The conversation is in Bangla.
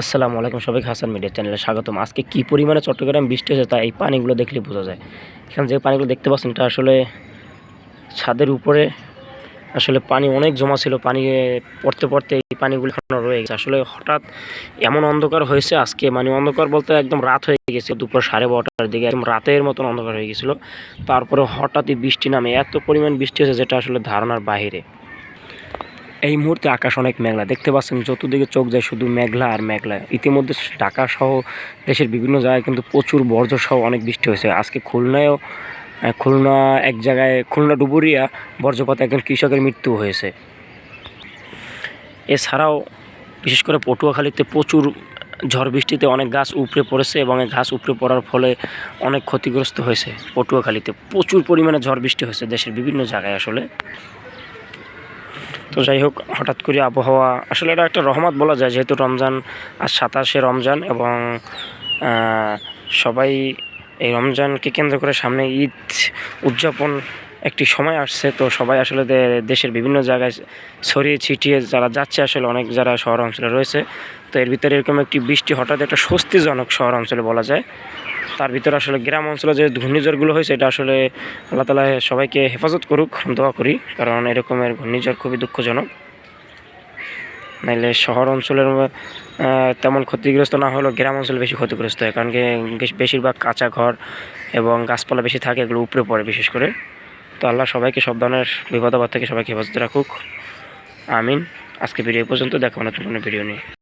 আসসালামু আলাইকুম সবাইকে, হাসান মিডিয়া চ্যানেলে স্বাগতম। আজকে কী পরিমাণে চট্টগ্রাম বৃষ্টি হয়েছে তা এই পানিগুলো দেখলে বোঝা যায়। এখানে যে পানিগুলো দেখতে পাচ্ছেন, এটা আসলে ছাদের উপরে আসলে পানি অনেক জমা ছিল, পানি পড়তে পড়তে এই পানিগুলো এখনও রয়ে গেছে। আসলে হঠাৎ এমন অন্ধকার হয়েছে আজকে মানে অন্ধকার বলতে একদম রাত হয়ে গেছে, দুপুর সাড়ে বারোটার দিকে একদম রাতের মতন অন্ধকার হয়ে গেছিল। তারপরে হঠাৎই বৃষ্টি নামে, এত পরিমাণ বৃষ্টি হয়েছে যেটা আসলে ধারণার বাইরে। এই মুহূর্তে আকাশ অনেক মেঘলা। দেখতে পাচ্ছেন যতদিকে চোখ যায় শুধু মেঘলা আর মেঘলা। ইতিমধ্যে ঢাকা সহ দেশের বিভিন্ন জায়গায় কিন্তু প্রচুর বর্জ্য সহ অনেক বৃষ্টি হয়েছে। আজকে খুলনায়ও খুলনা এক জায়গায়, খুলনা ডুবুরিয়া বর্জ্যপাতে একজন কৃষকের মৃত্যু হয়েছে। এছাড়াও বিশেষ করে পটুয়াখালীতে প্রচুর ঝড় বৃষ্টিতে অনেক গাছ উপড়ে পড়েছে এবং গাছ উপড়ে পড়ার ফলে অনেক ক্ষতিগ্রস্ত হয়েছে পটুয়াখালীতে। প্রচুর পরিমাণে ঝড় বৃষ্টি হয়েছে দেশের বিভিন্ন জায়গায় আসলে। তো যাই হোক, হঠাৎ করে আবহাওয়া, আসলে এটা একটা রহমত বলা যায়, যেহেতু রমজান আজ সাতাশে রমজান এবং সবাই এই রমজানকে কেন্দ্র করে সামনে ঈদ উদযাপন একটি সময় আসছে। তো সবাই আসলে দেশের বিভিন্ন জায়গায় ছড়িয়ে ছিটিয়ে যারা যাচ্ছে, আসলে অনেক যারা শহর অঞ্চলে রয়েছে, তো এর ভিতরে এরকম একটি বৃষ্টি হঠাৎ একটা স্বস্তিজনক শহর অঞ্চলে বলা যায়। তার ভিতরে আসলে গ্রাম অঞ্চলে যে ঘূর্ণিঝড়গুলো হয়েছে, এটা আসলে আল্লাহ তালা সবাইকে হেফাজত করুক দোয়া করি। কারণ এরকমের ঘূর্ণিঝড় খুবই দুঃখজনক। নাইলে শহর অঞ্চলের তেমন ক্ষতিগ্রস্ত না হলেও গ্রাম অঞ্চলে বেশি ক্ষতিগ্রস্ত হয়। কারণ কি বেশ- বেশিরভাগ কাঁচা ঘর এবং গাছপালা বেশি থাকে, এগুলো উপরে পড়ে বিশেষ করে। তো আল্লাহ সবাইকে সব ধরনের বিপদ আপদ থেকে সবাইকে হেফাজত রাখুক। আমিন। আজকে ভিডিও পর্যন্ত, দেখা নতুন কোনো ভিডিও নিয়ে।